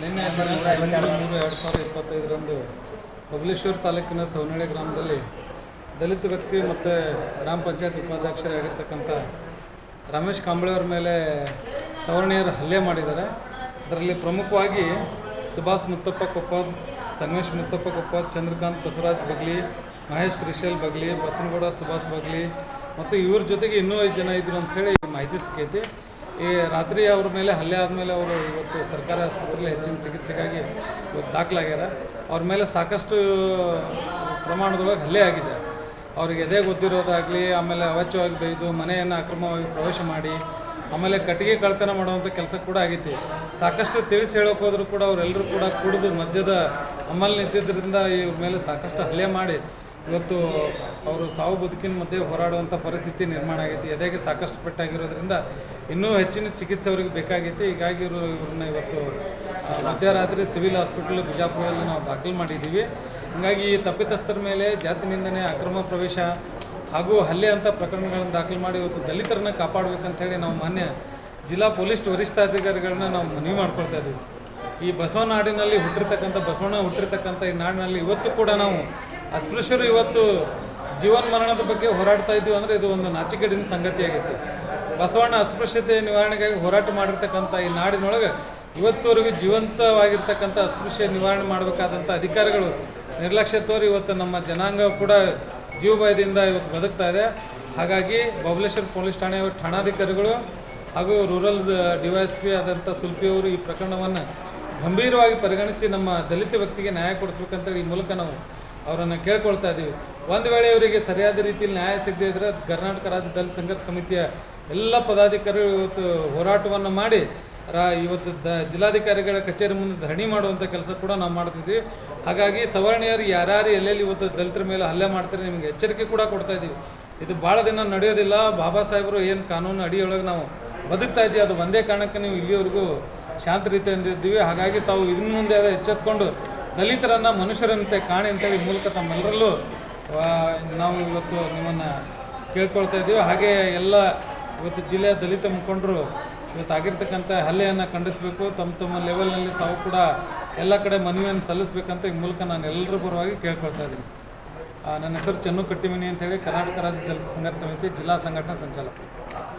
ನಿನ್ನೆ ಮೂರು ಎರಡು ಸಾವಿರದ ಇಪ್ಪತ್ತೈದರಂದು ಬಬಲೇಶ್ವರ ತಾಲೂಕಿನ ಸವನಹಳ್ಳಿ ಗ್ರಾಮದಲ್ಲಿ ದಲಿತ ವ್ಯಕ್ತಿ ಮತ್ತು ಗ್ರಾಮ ಪಂಚಾಯತ್ ಉಪಾಧ್ಯಕ್ಷರಾಗಿರ್ತಕ್ಕಂಥ ರಮೇಶ್ ಕಾಂಬಳೆ ಅವ್ರ ಮೇಲೆ ಸವರ್ಣೀಯರು ಹಲ್ಲೆ ಮಾಡಿದ್ದಾರೆ. ಅದರಲ್ಲಿ ಪ್ರಮುಖವಾಗಿ ಸುಭಾಷ್ ಮುತ್ತಪ್ಪ ಕೊಪ್ಪದ್ ಸಂಗಮೇಶ್ ಮುತ್ತಪ್ಪ ಕೊಪ್ಪದ್, ಚಂದ್ರಕಾಂತ್ ಬಸವರಾಜ್ ಬಗ್ಲಿ, ಮಹೇಶ್ ಶ್ರೀಶೈಲ್ ಬಗ್ಲಿ, ಬಸನಗೌಡ ಸುಭಾಷ್ ಬಗ್ಲಿ ಮತ್ತು ಇವ್ರ ಜೊತೆಗೆ ಇನ್ನೂ ಐದು ಜನ ಅಂತ ಹೇಳಿ ಮಾಹಿತಿ ಸಿಕ್ಕೈತಿ. ಈ ರಾತ್ರಿ ಅವ್ರ ಮೇಲೆ ಹಲ್ಲೆ ಆದಮೇಲೆ ಅವರು ಇವತ್ತು ಸರ್ಕಾರಿ ಆಸ್ಪತ್ರೆಯಲ್ಲಿ ಹೆಚ್ಚಿನ ಚಿಕಿತ್ಸೆಗಾಗಿ ಇವತ್ತು ದಾಖಲಾಗ್ಯಾರ. ಅವ್ರ ಮೇಲೆ ಸಾಕಷ್ಟು ಪ್ರಮಾಣದೊಳಗೆ ಹಲ್ಲೆ ಆಗಿದೆ. ಅವ್ರಿಗೆ ಎದೆ ಗೊತ್ತಿರೋದಾಗಲಿ, ಆಮೇಲೆ ಅವಚ್ಯವಾಗಿ ಬೈದು ಮನೆಯನ್ನು ಅಕ್ರಮವಾಗಿ ಪ್ರವೇಶ ಮಾಡಿ, ಆಮೇಲೆ ಕಟ್ಟಿಗೆ ಕಳ್ತನ ಮಾಡುವಂಥ ಕೆಲಸ ಕೂಡ ಆಗೈತಿ. ಸಾಕಷ್ಟು ತಿಳಿಸಿ ಹೇಳೋಕೆ ಹೋದರೂ ಕೂಡ ಅವರೆಲ್ಲರೂ ಕೂಡ ಕುಡಿದು ಮದ್ಯದ ಅಮಲ್ ನಿಂತಿದ್ದರಿಂದ ಇವ್ರ ಮೇಲೆ ಸಾಕಷ್ಟು ಹಲ್ಲೆ ಮಾಡಿ ಇವತ್ತು ಅವರು ಸಾವು ಬದುಕಿನ ಮಧ್ಯೆ ಹೋರಾಡುವಂಥ ಪರಿಸ್ಥಿತಿ ನಿರ್ಮಾಣ ಆಗೈತಿ. ಎದೆಗೆ ಸಾಕಷ್ಟು ಪೆಟ್ಟಾಗಿರೋದ್ರಿಂದ ಇನ್ನೂ ಹೆಚ್ಚಿನ ಚಿಕಿತ್ಸೆ ಅವ್ರಿಗೆ ಬೇಕಾಗೈತಿ. ಹೀಗಾಗಿ ಇವರು ಇವ್ರನ್ನ ಇವತ್ತು ಮಧ್ಯರಾತ್ರಿ ಸಿವಿಲ್ ಹಾಸ್ಪಿಟಲ್ ಬಿಜಾಪುರದಲ್ಲಿ ನಾವು ದಾಖಲು ಮಾಡಿದ್ದೀವಿ. ಹೀಗಾಗಿ ಈ ತಪ್ಪಿತಸ್ಥರ ಮೇಲೆ ಜಾತಿ ನಿಂದನೆ, ಅಕ್ರಮ ಪ್ರವೇಶ ಹಾಗೂ ಹಲ್ಲೆ ಅಂತ ಪ್ರಕರಣಗಳನ್ನು ದಾಖಲು ಮಾಡಿ ಇವತ್ತು ದಲಿತರನ್ನ ಕಾಪಾಡಬೇಕಂತ ಹೇಳಿ ನಾವು ಮಾನ್ಯ ಜಿಲ್ಲಾ ಪೊಲೀಸ್ ವರಿಷ್ಠಾಧಿಕಾರಿಗಳನ್ನ ನಾವು ಮನವಿ ಮಾಡ್ಕೊಳ್ತಾ ಇದ್ದೀವಿ. ಈ ಬಸವನಾಡಿನಲ್ಲಿ ಹುಟ್ಟಿರ್ತಕ್ಕಂಥ, ಬಸವಣ್ಣ ಹುಟ್ಟಿರ್ತಕ್ಕಂಥ ಈ ನಾಡಿನಲ್ಲಿ ಇವತ್ತು ಕೂಡ ನಾವು ಅಸ್ಪೃಶ್ಯರು ಇವತ್ತು ಜೀವನ್ ಮರಣದ ಬಗ್ಗೆ ಹೋರಾಡ್ತಾ ಇದ್ದೀವಿ ಅಂದರೆ ಇದು ಒಂದು ನಾಚಿಕೆಡಿನ ಸಂಗತಿ ಆಗೈತಿ ಬಸವಣ್ಣ ಅಸ್ಪೃಶ್ಯತೆ ನಿವಾರಣೆಗಾಗಿ ಹೋರಾಟ ಮಾಡಿರ್ತಕ್ಕಂಥ ಈ ನಾಡಿನೊಳಗೆ ಇವತ್ತುವರೆಗೂ ಜೀವಂತವಾಗಿರ್ತಕ್ಕಂಥ ಅಸ್ಪೃಶ್ಯ ನಿವಾರಣೆ ಮಾಡಬೇಕಾದಂಥ ಅಧಿಕಾರಿಗಳು ನಿರ್ಲಕ್ಷ್ಯ ತೋರಿ ಇವತ್ತು ನಮ್ಮ ಜನಾಂಗ ಕೂಡ ಜೀವಭಯದಿಂದ ಇವತ್ತು ಬದುಕ್ತಾ ಇದೆ. ಹಾಗಾಗಿ ಬಬಲೇಶ್ವರ ಪೊಲೀಸ್ ಠಾಣೆ ಠಾಣಾಧಿಕಾರಿಗಳು ಹಾಗೂ rural D Y S P ಆದಂಥ ಸುಲ್ಪಿಯವರು ಈ ಪ್ರಕರಣವನ್ನು ಗಂಭೀರವಾಗಿ ಪರಿಗಣಿಸಿ ನಮ್ಮ ದಲಿತ ವ್ಯಕ್ತಿಗೆ ನ್ಯಾಯ ಕೊಡಿಸ್ಬೇಕಂತೇಳಿ ಈ ಮೂಲಕ ನಾವು ಅವರನ್ನು ಕೇಳ್ಕೊಳ್ತಾ ಇದ್ದೀವಿ ಒಂದು ವೇಳೆ ಇವರಿಗೆ ಸರಿಯಾದ ರೀತಿಯಲ್ಲಿ ನ್ಯಾಯ ಸಿಗದೇ ಇದ್ದರೆ ಕರ್ನಾಟಕ ರಾಜ್ಯ ದಲಿತ ಸಂಘರ್ಷ ಸಮಿತಿಯ ಎಲ್ಲ ಪದಾಧಿಕಾರಿಗಳು ಇವತ್ತು ಹೋರಾಟವನ್ನು ಮಾಡಿ, ರಾ, ಇವತ್ತು ದ ಜಿಲ್ಲಾಧಿಕಾರಿಗಳ ಕಚೇರಿ ಮುಂದೆ ಧರಣಿ ಮಾಡುವಂಥ ಕೆಲಸ ಕೂಡ ನಾವು ಮಾಡ್ತಿದ್ದೀವಿ. ಹಾಗಾಗಿ ಸವರ್ಣೀಯರು ಯಾರ್ಯಾರು ಎಲ್ಲೆಲ್ಲಿ ಇವತ್ತು ದಲಿತರ ಮೇಲೆ ಹಲ್ಲೆ ಮಾಡ್ತಾರೆ ನಿಮಗೆ ಎಚ್ಚರಿಕೆ ಕೂಡ ಕೊಡ್ತಾ ಇದ್ದೀವಿ ಇದು ಭಾಳ ದಿನ ನಡೆಯೋದಿಲ್ಲ. ಬಾಬಾ ಸಾಹೇಬರು ಏನು ಕಾನೂನು ಅಡಿಯೊಳಗೆ ನಾವು ಬದುಕ್ತಾ ಇದ್ದೀವಿ. ಅದು ಒಂದೇ ಕಾರಣಕ್ಕೆ ನೀವು ಇಲ್ಲಿವರೆಗೂ ಶಾಂತ ರೀತಿಯಿಂದ ಇದ್ದೀವಿ. ಹಾಗಾಗಿ ತಾವು ಇನ್ನು ಮುಂದೆ ಅದು ಎಚ್ಚೆತ್ಕೊಂಡು ದಲಿತರನ್ನು ಮನುಷ್ಯರಂತೆ ಕಾಣಿ ಅಂತೇಳಿ ಮೂಲಕ ತಮ್ಮೆಲ್ಲರಲ್ಲೂ ನಾವು ಇವತ್ತು ನಿಮ್ಮನ್ನು ಕೇಳ್ಕೊಳ್ತಾ ಇದ್ದೀವಿ. ಹಾಗೆ ಎಲ್ಲ ಇವತ್ತು ಜಿಲ್ಲೆಯ ದಲಿತ ಮುಖಂಡರು ಇವತ್ತು ಆಗಿರ್ತಕ್ಕಂಥ ಹಲ್ಲೆಯನ್ನು ಖಂಡಿಸಬೇಕು. ತಮ್ಮ ತಮ್ಮ ಲೆವೆಲ್ನಲ್ಲಿ ತಾವು ಕೂಡ ಎಲ್ಲ ಕಡೆ ಮನವಿಯನ್ನು ಸಲ್ಲಿಸ್ಬೇಕಂತ ಈ ಮೂಲಕ ನಾನು ಎಲ್ಲರ ಪರವಾಗಿ ಕೇಳ್ಕೊಳ್ತಾ ಇದ್ದೀನಿ. ನನ್ನ ಹೆಸರು ಚೆನ್ನು ಕಟ್ಟಿಮನಿ ಅಂತೇಳಿ ಕರ್ನಾಟಕ ರಾಜ್ಯ ದಲಿತ ಸಂಘರ್ಷ ಸಮಿತಿ ಜಿಲ್ಲಾ ಸಂಘಟನಾ ಸಂಚಾಲಕ.